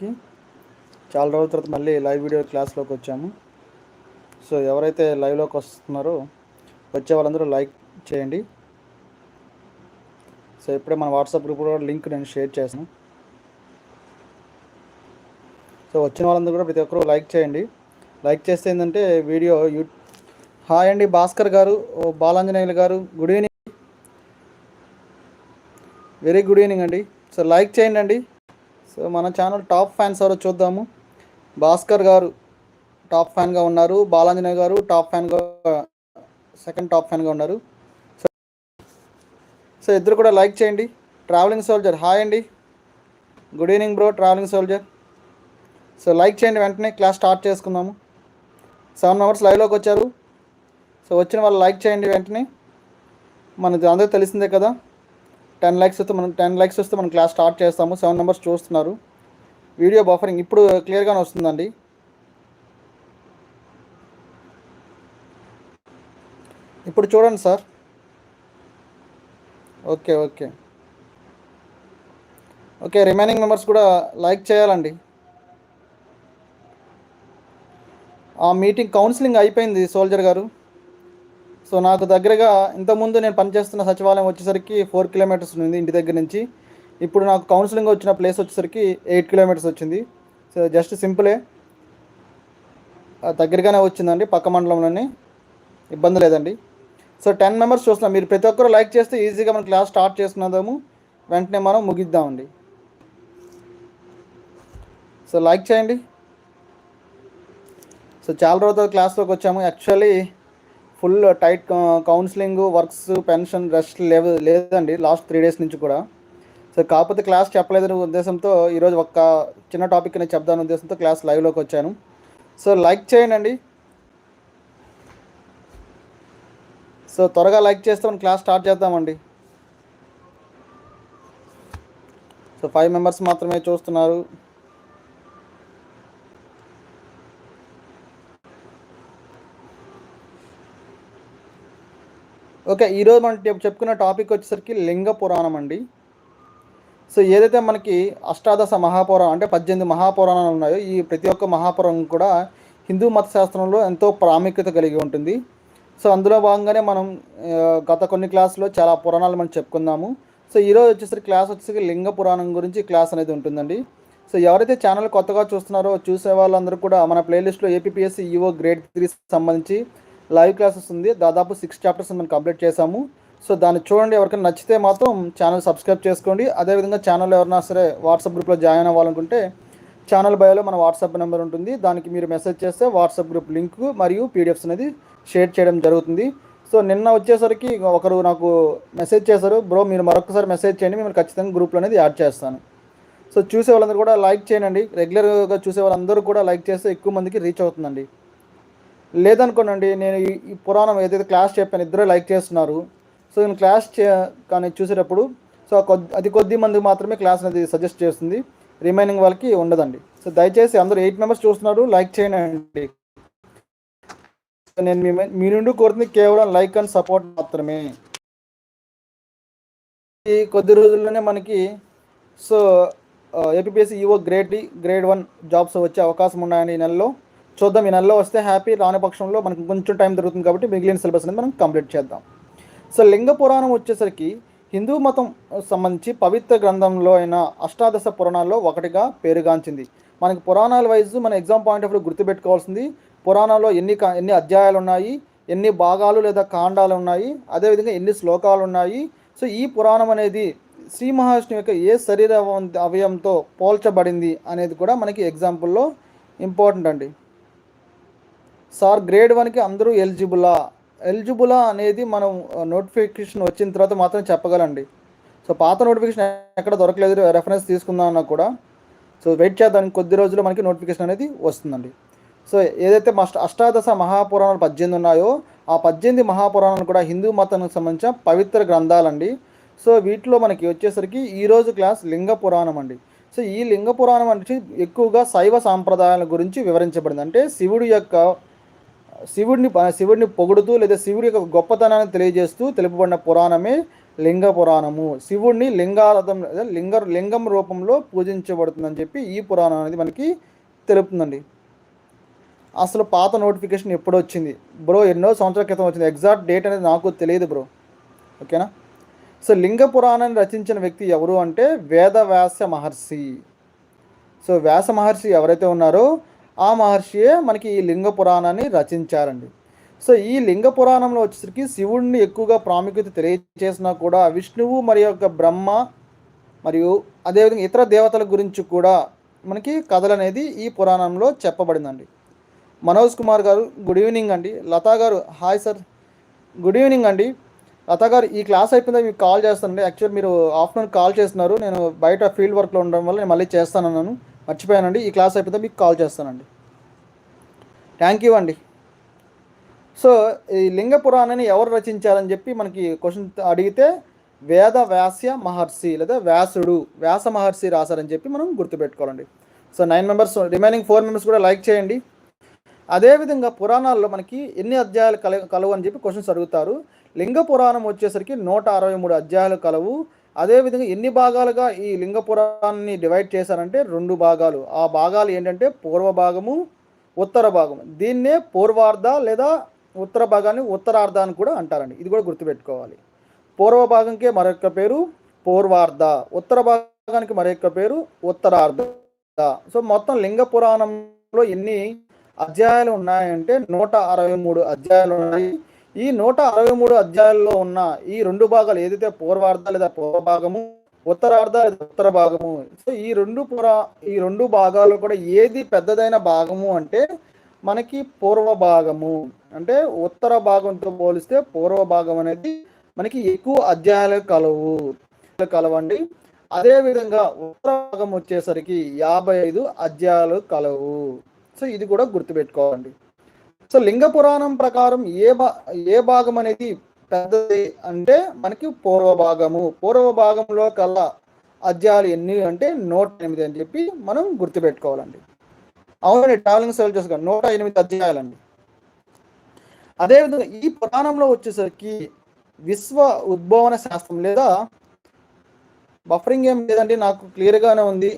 కి చాలా రోజుల తర్వాత మళ్ళీ లైవ్ వీడియో క్లాస్లోకి వచ్చాము. సో ఎవరైతే లైవ్లోకి వస్తున్నారో వచ్చే వాళ్ళందరూ లైక్ చేయండి. సో ఇప్పుడే మన వాట్సాప్ గ్రూప్ కూడా లింక్ నేను షేర్ చేశాను. సో వచ్చిన వాళ్ళందరూ కూడా ప్రతి ఒక్కరూ లైక్ చేయండి. లైక్ చేస్తే ఏంటంటే వీడియో యూ హాయ్ అండి భాస్కర్ గారు బాలాంజనేయులు గారు good evening. Very good evening అండి. సో లైక్ చేయండి అండి. సో మన ఛానల్ టాప్ ఫ్యాన్స్ ఎవరో చూద్దాము. భాస్కర్ గారు టాప్ ఫ్యాన్గా ఉన్నారు. బాలాంజనేయ గారు టాప్ ఫ్యాన్గా సెకండ్ టాప్ ఫ్యాన్గా ఉన్నారు. సో సో ఇద్దరు కూడా లైక్ చేయండి. ట్రావెలింగ్ సోల్జర్ హాయ్ అండి. Good evening bro travelling soldier. So like చేయండి వెంటనే క్లాస్ స్టార్ట్ చేసుకుందాము. సెవెన్ మెంబర్స్ లైవ్లోకి వచ్చారు. సో వచ్చిన వాళ్ళు లైక్ చేయండి వెంటనే. మనది అందరూ తెలిసిందే కదా. టెన్ ల్యాక్స్ వస్తే మనం టెన్ ల్యాక్స్ వస్తే మనం క్లాస్ స్టార్ట్ చేస్తాము. సెవెన్ మెంబర్స్ చూస్తున్నారు. వీడియో బఫరింగ్ ఇప్పుడు క్లియర్గానే వస్తుందండి. ఇప్పుడు చూడండి sir. Okay okay. Okay remaining members కూడా లైక్ చేయాలండి. ఆ మీటింగ్ కౌన్సిలింగ్ అయిపోయింది సోల్జర్ గారు. సో నాకు దగ్గరగా ఇంతకుముందు నేను పనిచేస్తున్న సచివాలయం వచ్చేసరికి ఫోర్ కిలోమీటర్స్ ఉంది ఇంటి దగ్గర నుంచి. ఇప్పుడు నాకు కౌన్సిలింగ్ వచ్చిన ప్లేస్ వచ్చేసరికి ఎయిట్ కిలోమీటర్స్ వచ్చింది. సో జస్ట్ సింపులే. దగ్గరగానే వచ్చిందండి పక్క మండలంలోనే. ఇబ్బంది లేదండి. సో టెన్ మెంబర్స్ చూస్తున్నాం. మీరు ప్రతి ఒక్కరు లైక్ చేస్తే ఈజీగా మనం క్లాస్ స్టార్ట్ చేసుకున్నాము వెంటనే మనం ముగిద్దామండి. సో లైక్ చేయండి. సో చాలా రోజుల క్లాస్లోకి వచ్చాము. Actually full tight counselling works pension rest లేవు లేదండి. లాస్ట్ త్రీ డేస్ నుంచి కూడా. సో కాకపోతే క్లాస్ చెప్పలేదనే ఉద్దేశంతో ఈరోజు ఒక్క చిన్న టాపిక్ నేను చెప్దాను ఉద్దేశంతో క్లాస్ లైవ్లోకి వచ్చాను. సో లైక్ చేయండి సో త్వరగా లైక్ చేస్తే మనం క్లాస్ స్టార్ట్ చేద్దామండి. సో ఫైవ్ మెంబర్స్ మాత్రమే చూస్తున్నారు. ఓకే ఈరోజు మనం చెప్పుకున్న టాపిక్ వచ్చేసరికి లింగ పురాణం అండి. సో ఏదైతే మనకి అష్టాదశ మహాపురాణం అంటే పద్దెనిమిది మహాపురాణాలు ఉన్నాయో ఈ ప్రతి ఒక్క మహాపురాణం కూడా హిందూ మత శాస్త్రంలో ఎంతో ప్రాముఖ్యత కలిగి ఉంటుంది. సో అందులో భాగంగానే మనం గత కొన్ని క్లాసులో చాలా పురాణాలు మనం చెప్పుకుందాము. సో ఈరోజు వచ్చేసరికి క్లాస్ వచ్చేసరికి లింగ పురాణం గురించి క్లాస్ అనేది ఉంటుందండి. సో ఎవరైతే ఛానల్ కొత్తగా చూస్తున్నారో చూసే వాళ్ళందరూ కూడా మన ప్లేలిస్ట్లో ఏపీఎస్సి ఈఓ గ్రేడ్ త్రీ సంబంధించి లైవ్ క్లాసెస్ ఉంది దాదాపు సిక్స్ చాప్టర్స్ మనం కంప్లీట్ చేసాము సో దాన్ని చూడండి ఎవరికైనా నచ్చితే మాత్రం ఛానల్ సబ్స్క్రైబ్ చేసుకోండి. అదేవిధంగా ఛానల్ ఎవరైనా సరే వాట్సాప్ గ్రూప్లో జాయిన్ అవ్వాలనుకుంటే ఛానల్ బయోలో మన వాట్సాప్ నెంబర్ ఉంటుంది. దానికి మీరు మెసేజ్ చేస్తే వాట్సాప్ గ్రూప్ లింక్ మరియు పీడిఎఫ్స్ అనేది షేర్ చేయడం జరుగుతుంది. సో నిన్న వచ్చేసరికి ఒకరు నాకు మెసేజ్ చేశారు బ్రో మీరు మరొకసారి మెసేజ్ చేయండి మేము ఖచ్చితంగా గ్రూప్లో అనేది యాడ్ చేస్తాను. సో చూసే వాళ్ళందరూ కూడా లైక్ చేయండి. రెగ్యులర్గా చూసే వాళ్ళందరూ కూడా లైక్ చేస్తే ఎక్కువ మందికి రీచ్ అవుతుందండి. లేదనుకోనండి నేను ఈ పురాణం ఏదైతే క్లాస్ చెప్పాను ఇద్దరే లైక్ చేస్తున్నారు. సో నేను క్లాస్ చే కానీ చూసేటప్పుడు సో కొద్ది అది కొద్ది మందికి మాత్రమే క్లాస్ అనేది సజెస్ట్ చేస్తుంది. రిమైనింగ్ వాళ్ళకి ఉండదండి. సో దయచేసి అందరూ ఎయిట్ మెంబర్స్ చూస్తున్నారు లైక్ చేయండి. సో నేను మీ మీ నుండి కోరుతుంది కేవలం లైక్ అండ్ సపోర్ట్ మాత్రమే. ఈ కొద్ది రోజుల్లోనే మనకి so APSC EO grade grade one jobs వచ్చే అవకాశం ఉన్నాయని ఈ నెలలో. చూద్దాం. ఈ నెలలో వస్తే హ్యాపీ రాని పక్షంలో మనకు కొంచెం టైం దొరుకుతుంది కాబట్టి మిగిలిన సిలబస్ అనేది మనం కంప్లీట్ చేద్దాం. సో లింగ పురాణం వచ్చేసరికి హిందూ మతం సంబంధించి పవిత్ర గ్రంథంలో అయిన అష్టాదశ పురాణాల్లో ఒకటిగా పేరుగాంచింది. మనకి పురాణాల వైజ్ మన ఎగ్జామ్ పాయింట్ ఆఫ్ వ్యూ గుర్తుపెట్టుకోవాల్సింది. పురాణాల్లో ఎన్ని కా- ఎన్ని అధ్యాయాలు ఉన్నాయి ఎన్ని భాగాలు లేదా కాండాలు ఉన్నాయి అదేవిధంగా ఎన్ని శ్లోకాలు ఉన్నాయి. సో ఈ పురాణం అనేది శ్రీ మహావిష్ణువు యొక్క ఏ శరీర అవయంతో పోల్చబడింది అనేది కూడా మనకి ఎగ్జాంపుల్లో ఇంపార్టెంట్ అండి. సార్ గ్రేడ్ వన్కి అందరూ ఎలిజిబులా? ఎలిజిబులా అనేది మనం నోటిఫికేషన్ వచ్చిన తర్వాత మాత్రం చెప్పగలండి. సో పాత నోటిఫికేషన్ ఎక్కడ దొరకలేదు రెఫరెన్స్ తీసుకుందాం అన్నా కూడా. సో వెయిట్ చేద్దాం కొద్ది రోజుల్లో మనకి నోటిఫికేషన్ అనేది వస్తుందండి. సో ఏదైతే మా అష్టాదశ మహాపురాణాలు పద్దెనిమిది ఉన్నాయో ఆ పద్దెనిమిది మహాపురాణాలు కూడా హిందూ మతానికి సంబంధించిన పవిత్ర గ్రంథాలండి. సో వీటిలో మనకి వచ్చేసరికి ఈరోజు క్లాస్ లింగ పురాణం అండి. సో ఈ లింగ పురాణం అంటే ఎక్కువగా శైవ సాంప్రదాయాల గురించి వివరించబడింది. అంటే శివుడి యొక్క శివుడిని శివుడిని పొగుడుతూ లేదా శివుడి యొక్క గొప్పతనాన్ని తెలియజేస్తూ తెలుపబడిన పురాణమే లింగ పురాణము. శివుడిని లింగారథం లింగ లింగం రూపంలో పూజించబడుతుందని చెప్పి ఈ పురాణం అనేది మనకి తెలుపుతుందండి. అసలు పాత నోటిఫికేషన్ ఎప్పుడు వచ్చింది? బ్రో ఎన్నో సంవత్సరాల క్రితం వచ్చింది. ఎగ్జాక్ట్ డేట్ అనేది నాకు తెలియదు బ్రో. ఓకేనా? సో లింగ పురాణాన్ని రచించిన వ్యక్తి ఎవరు అంటే వేదవ్యాస మహర్షి. సో వ్యాస మహర్షి ఎవరైతే ఉన్నారో ఆ మహర్షియే మనకి ఈ లింగ పురాణాన్ని రచించారండి. సో ఈ లింగ పురాణంలో వచ్చేసరికి శివుడిని ఎక్కువగా ప్రాముఖ్యత తెలియచేసినా కూడా విష్ణువు మరి యొక్క బ్రహ్మ మరియు అదేవిధంగా ఇతర దేవతల గురించి కూడా మనకి కథలు అనేది ఈ పురాణంలో చెప్పబడిందండి. మనోజ్ కుమార్ గారు గుడ్ ఈవినింగ్ అండి. లతా గారు హాయ్ సార్. గుడ్ ఈవినింగ్ అండి. లతా గారు ఈ క్లాస్ అయిపోయిందా? మీకు కాల్ చేస్తానండి. యాక్చువల్ మీరు ఆఫ్టర్నూన్ కాల్ చేస్తున్నారు. నేను బయట ఫీల్డ్ వర్క్లో ఉండడం వల్ల నేను మళ్ళీ చేస్తానన్నాను. మర్చిపోయానండి. ఈ క్లాస్ అయిపోతే మీకు కాల్ చేస్తానండి. థ్యాంక్ యూ అండి. సో ఈ లింగ పురాణాన్ని ఎవరు రచించారని చెప్పి మనకి క్వశ్చన్ అడిగితే వేద వ్యాస్య మహర్షి లేదా వ్యాసుడు వ్యాస మహర్షి రాశారని చెప్పి మనం గుర్తుపెట్టుకోవాలండి. So nine members remaining four members కూడా లైక్ చేయండి. అదేవిధంగా పురాణాల్లో మనకి ఎన్ని అధ్యాయాలు కల కలవు అని చెప్పి క్వశ్చన్స్ అడుగుతారు. లింగ పురాణం వచ్చేసరికి నూట అరవై మూడు అధ్యాయాలు కలవు. అదేవిధంగా ఎన్ని భాగాలుగా ఈ లింగ పురాణాన్ని డివైడ్ చేశారంటే రెండు భాగాలు. ఆ భాగాలు ఏంటంటే పూర్వ భాగము ఉత్తర భాగము. దీన్నే పూర్వార్ధ లేదా ఉత్తర భాగాన్ని ఉత్తరార్ధ అని కూడా అంటారండి. ఇది కూడా గుర్తుపెట్టుకోవాలి. పూర్వ భాగంకే మరొక పేరు పూర్వార్ధ. ఉత్తర భాగానికి మరొక పేరు ఉత్తరార్ధ. సో మొత్తం లింగ పురాణంలో ఎన్ని అధ్యాయాలు ఉన్నాయంటే నూట అరవై మూడు అధ్యాయాలు ఉన్నాయి. ఈ నూట అరవై మూడు అధ్యాయాల్లో ఉన్న ఈ రెండు భాగాలు ఏదైతే పూర్వార్ధ లేదా పూర్వ భాగము ఉత్తరార్ధ లేదా ఉత్తర భాగము సో ఈ రెండు పురా ఈ రెండు భాగాలు కూడా ఏది పెద్దదైన భాగము అంటే మనకి పూర్వ భాగము అంటే ఉత్తర భాగంతో పోలిస్తే పూర్వ భాగం అనేది మనకి ఎక్కువ అధ్యాయాలు కలవు కలవండి. అదేవిధంగా ఉత్తర భాగం వచ్చేసరికి యాభై ఐదు అధ్యాయాలు కలవు. సో ఇది కూడా గుర్తుపెట్టుకోవాలండి. సో లింగ పురాణం ప్రకారం ఏ భా ఏ భాగం అనేది పెద్దది అంటే మనకి పూర్వ భాగము. పూర్వ భాగంలో కల్లా అధ్యాయాలు ఎన్ని అంటే నూట ఎనిమిది అని చెప్పి మనం గుర్తుపెట్టుకోవాలండి. అవునండి ట్రావెలింగ్ సోల్జర్స్ గారు నూట ఎనిమిది అధ్యాయాలండి. అదేవిధంగా ఈ పురాణంలో వచ్చేసరికి విశ్వ ఉద్భవన శాస్త్రం లేదా బఫరింగ్ ఏం లేదండి నాకు క్లియర్గానే ఉంది.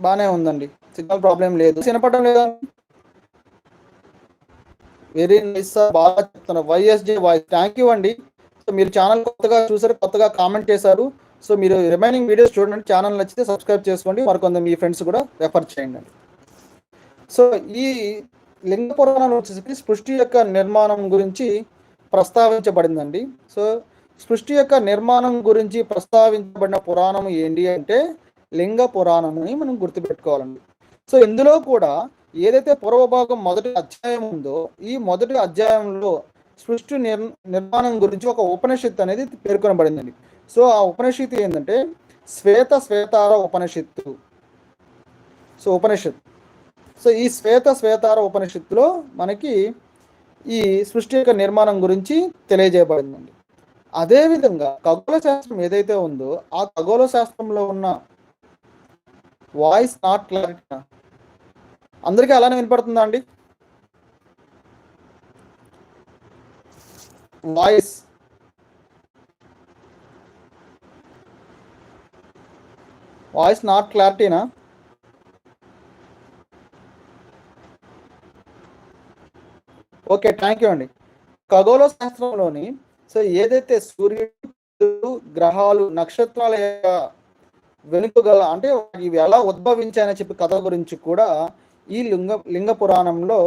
బాగానే ఉందండి. సిగ్నల్ ప్రాబ్లం లేదు. వినపడడం లేదా వెరీ నైస్ సార్ బాగా చెప్తున్నారు. వైఎస్జే వాయిస్ థ్యాంక్ యూ అండి. సో మీరు ఛానల్ కొత్తగా చూసారు కొత్తగా కామెంట్ చేశారు. సో మీరు రిమైనింగ్ వీడియోస్ చూడండి. ఛానల్ నచ్చితే సబ్స్క్రైబ్ చేసుకోండి. మరికొంత మీ ఫ్రెండ్స్ కూడా రెఫర్ చేయండి. సో ఈ లింగ పురాణం వచ్చేసి సృష్టి యొక్క నిర్మాణం గురించి ప్రస్తావించబడిందండి. సో సృష్టి యొక్క నిర్మాణం గురించి ప్రస్తావించబడిన పురాణం ఏంటి అంటే లింగ పురాణం అని మనం గుర్తుపెట్టుకోవాలండి. సో ఇందులో కూడా ఏదైతే పూర్వభాగం మొదటి అధ్యాయం ఉందో ఈ మొదటి అధ్యాయంలో సృష్టి నిర్ నిర్మాణం గురించి ఒక ఉపనిషత్తు అనేది పేర్కొనబడిందండి. సో ఆ ఉపనిషత్తు ఏంటంటే శ్వేత శ్వేతార ఉపనిషత్తు. సో ఉపనిషత్తు. సో ఈ శ్వేత శ్వేతార ఉపనిషత్తులో మనకి ఈ సృష్టి యొక్క నిర్మాణం గురించి తెలియజేయబడిందండి. అదేవిధంగా ఖగోళ శాస్త్రం ఏదైతే ఉందో ఆ ఖగోళ శాస్త్రంలో ఉన్న వాయిస్ నాట్ క్లారిటీ అందరికీ అలానే వినపడుతుందా అండి? వాయిస్. వాయిస్ నాట్ క్లారిటీనా? ఓకే థ్యాంక్ యూ అండి. ఖగోళ శాస్త్రంలోని సో ఏదైతే సూర్యుడు గ్రహాలు నక్షత్రాల యొక్క వెనుక గల అంటే ఇవి ఎలా ఉద్భవించాయని చెప్పి కథ గురించి కూడా ఈ లింగ లింగ పురాణంలో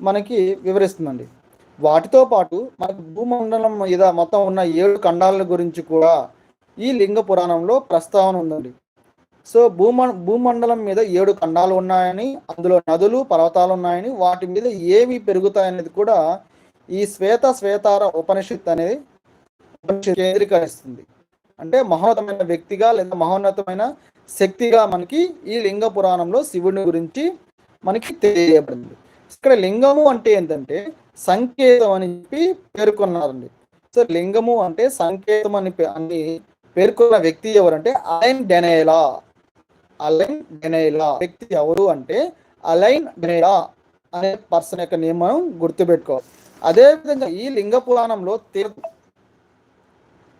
మనకి వివరిస్తుందండి. వాటితో పాటు మనకు భూమండలం మీద మొత్తం ఉన్న ఏడు ఖండాల గురించి కూడా ఈ లింగ పురాణంలో ప్రస్తావన ఉందండి. సో భూమ భూమండలం మీద ఏడు ఖండాలు ఉన్నాయని అందులో నదులు పర్వతాలు ఉన్నాయని వాటి మీద ఏవి పెరుగుతాయనేది కూడా ఈ శ్వేత శ్వేతార ఉపనిషత్ అనేది కేంద్రీకరిస్తుంది. అంటే మహోన్నతమైన వ్యక్తిగా లేదా మహోన్నతమైన శక్తిగా మనకి ఈ లింగ పురాణంలో శివుని గురించి మనకి తెలియబడింది ఇక్కడ లింగము అంటే ఏంటంటే సంకేతం అని చెప్పి పేర్కొన్నారండి. సో లింగము అంటే సంకేతం అని అని పేర్కొన్న వ్యక్తి ఎవరంటే అలైన్ డెనేలా. అలైన్ డెనేలా. వ్యక్తి ఎవరు అంటే అలైన్ డెనైలా అనే పర్సన్ యొక్క నియమం గుర్తుపెట్టుకోవాలి. అదేవిధంగా ఈ లింగ పురాణంలో తీర్థం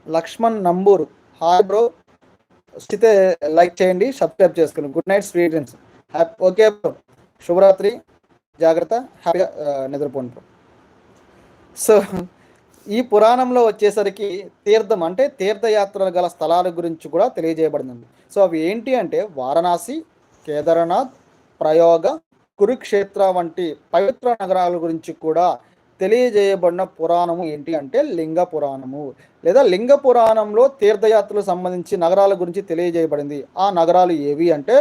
లక్ష్మణ్ నంబూరు హాయ్ బ్రో వస్తే లైక్ చేయండి సబ్స్క్రైబ్ చేసుకుని. Good night sweet dreams. Happy okay bro. శుభరాత్రి. జాగ్రత్త. హ్యాపీగా నిద్రపోండి బ్రో. సో ఈ పురాణంలో వచ్చేసరికి తీర్థం అంటే తీర్థయాత్రలు గల స్థలాల గురించి కూడా తెలియజేయబడింది సో అవి ఏంటి అంటే వారణాసి కేదార్నాథ్ ప్రయోగ కురుక్షేత్ర వంటి పవిత్ర నగరాల గురించి కూడా తెలియజేయబడిన పురాణము ఏంటి అంటే లింగ పురాణము. లేదా లింగ పురాణంలో తీర్థయాత్రలకు సంబంధించి నగరాల గురించి తెలియజేయబడింది. ఆ నగరాలు ఏవి అంటే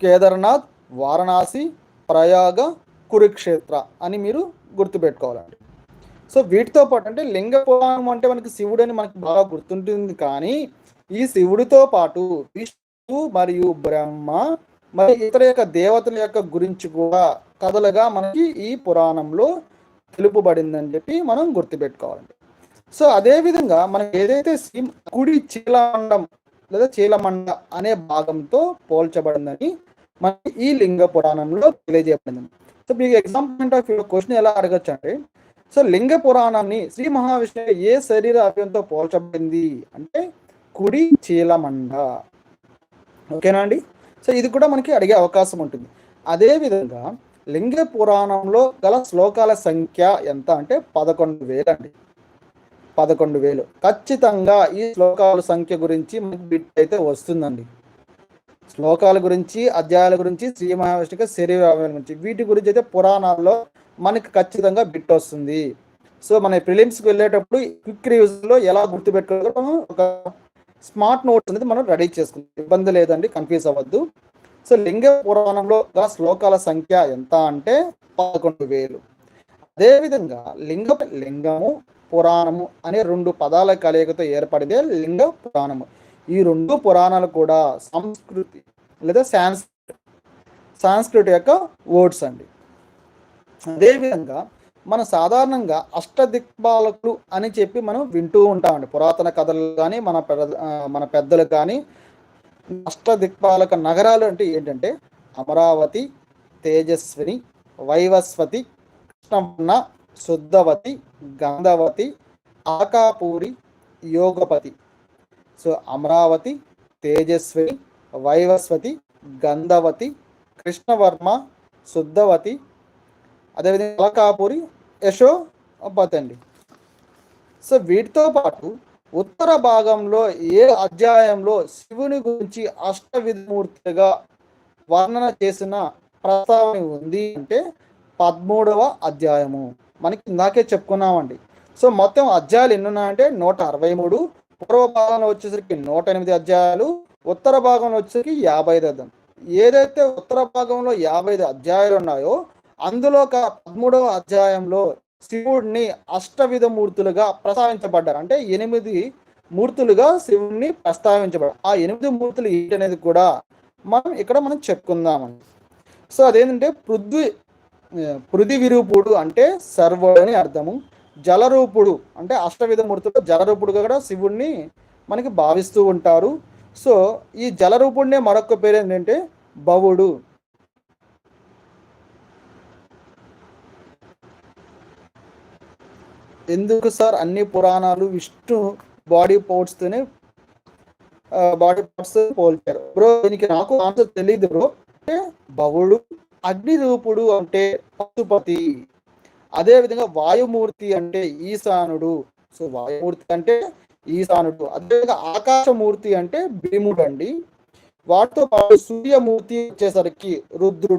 కేదార్నాథ్ వారణాసి ప్రయాగ కురుక్షేత్ర అని మీరు గుర్తుపెట్టుకోవాలండి. సో వీటితో పాటు అంటే లింగ పురాణం అంటే మనకి శివుడు అని మనకి బాగా గుర్తుంటుంది కానీ ఈ శివుడితో పాటు విష్ణు మరియు బ్రహ్మ మరి ఇతర యొక్క దేవతల యొక్క గురించి కూడా కథలుగా మనకి ఈ పురాణంలో తెలుపబడిందని చెప్పి మనం గుర్తుపెట్టుకోవాలండి సో అదేవిధంగా మనం ఏదైతే కుడి చీలమండం లేదా చీలమండ అనే భాగంతో పోల్చబడిందని మనకి ఈ లింగ పురాణంలో తెలియజేయబడింది. సో మీకు ఎగ్జాంపుల్ ఆఫ్ క్వశ్చన్ ఎలా అడగచ్చు అంటే సో లింగ పురాణాన్ని శ్రీ మహావిష్ణువు ఏ శరీర అవయంతో పోల్చబడింది అంటే కుడి చీలమండ. ఓకేనా అండి? సో ఇది కూడా మనకి అడిగే అవకాశం ఉంటుంది. అదేవిధంగా లింగ పురాణంలో గల శ్లోకాల సంఖ్య ఎంత అంటే పదకొండు వేలు అండి పదకొండు వేలు. ఖచ్చితంగా ఈ శ్లోకాల సంఖ్య గురించి మనకి బిట్ అయితే వస్తుందండి. శ్లోకాల గురించి అధ్యాయాల గురించి శ్రీ మహావిష్ణుక శరీర గురించి వీటి గురించి అయితే పురాణాల్లో మనకి ఖచ్చితంగా బిట్ వస్తుంది. సో మన ప్రిలిమ్స్కి వెళ్ళేటప్పుడు క్విక్ రివ్యూస్లో ఎలా గుర్తుపెట్టుకోవడం ఒక స్మార్ట్ నోట్స్ అనేది మనం రెడీ చేసుకుందాం. ఇబ్బంది లేదండి కన్ఫ్యూజ్ అవ్వద్దు. సో లింగ పురాణంలో శ్లోకాల సంఖ్య ఎంత అంటే పదకొండు వేలు. అదేవిధంగా లింగ లింగము పురాణము అనే రెండు పదాల కలయికతో ఏర్పడితే లింగ పురాణము. ఈ రెండు పురాణాలు కూడా సంస్కృతి లేదా సాంస్కృతి సాంస్కృతి యొక్క వర్డ్స్ అండి. అదేవిధంగా మనం సాధారణంగా అష్టదిక్పాలకులు అని చెప్పి మనం వింటూ ఉంటామండి. పురాతన కథలు కానీ మన మన పెద్దలు కానీ అష్టదిక్పాలక నగరాలు అంటే ఏంటంటే అమరావతి తేజస్విని వైవస్వతి కృష్ణవర్ణ శుద్ధవతి గంధవతి ఆకాపూరి యోగపతి. సో అమరావతి తేజస్విని వైవస్వతి గంధవతి కృష్ణవర్మ శుద్ధవతి అదేవిధంగా అలకాపూరి యశోపతి అండి. సో వీటితో పాటు ఉత్తర భాగంలో ఏ అధ్యాయంలో శివుని గురించి అష్టవిధమూర్తిగా వర్ణన చేసిన ప్రస్తావన ఉంది అంటే పదమూడవ అధ్యాయము. మనకి ఇందాకే చెప్పుకున్నామండి. సో మొత్తం అధ్యాయాలు ఎన్ని ఉన్నాయంటే నూట అరవై మూడు పూర్వ భాగంలో వచ్చేసరికి నూట ఎనిమిది అధ్యాయాలు ఉత్తర భాగంలో వచ్చేసరికి యాభై ఐదు అధ్యాయం ఏదైతే ఉత్తర భాగంలో యాభై ఐదు అధ్యాయాలు ఉన్నాయో అందులో ఒక పదమూడవ అధ్యాయంలో శివుడిని అష్టవిధ మూర్తులుగా ప్రస్తావించబడ్డారు. అంటే ఎనిమిది మూర్తులుగా శివుడిని ప్రస్తావించబడ్డారు. ఆ ఎనిమిది మూర్తులు ఏంటనేది కూడా మనం ఇక్కడ మనం చెప్పుకుందామండి. సో అదేంటంటే పృథ్వీ పృథి విరూపుడు అంటే సర్వుడు అని అర్థము. జలరూపుడు అంటే అష్టవిధ మూర్తులు జలరూపుడుగా కూడా శివుణ్ణి మనకి భావిస్తూ ఉంటారు. సో ఈ జలరూపుడినే మరొక పేరు ఏంటంటే భవుడు ఎందుకు సార్ అన్ని పురాణాలు విష్ణు బాడీ పార్ట్స్తోనే బాడీ పార్ట్స్ పోల్చారు? బ్రో దీనికి నాకు ఆన్సర్ తెలియదు బ్రో అంటే భవుడు అగ్నిరూపుడు అంటే పశుపతి. అదేవిధంగా వాయుమూర్తి అంటే ఈశానుడు. సో వాయుమూర్తి అంటే ఈశానుడు. అదేవిధంగా ఆకాశమూర్తి అంటే భీముడు అండి. వాటితో పాటు సూర్యమూర్తి వచ్చేసరికి రుద్రుడు.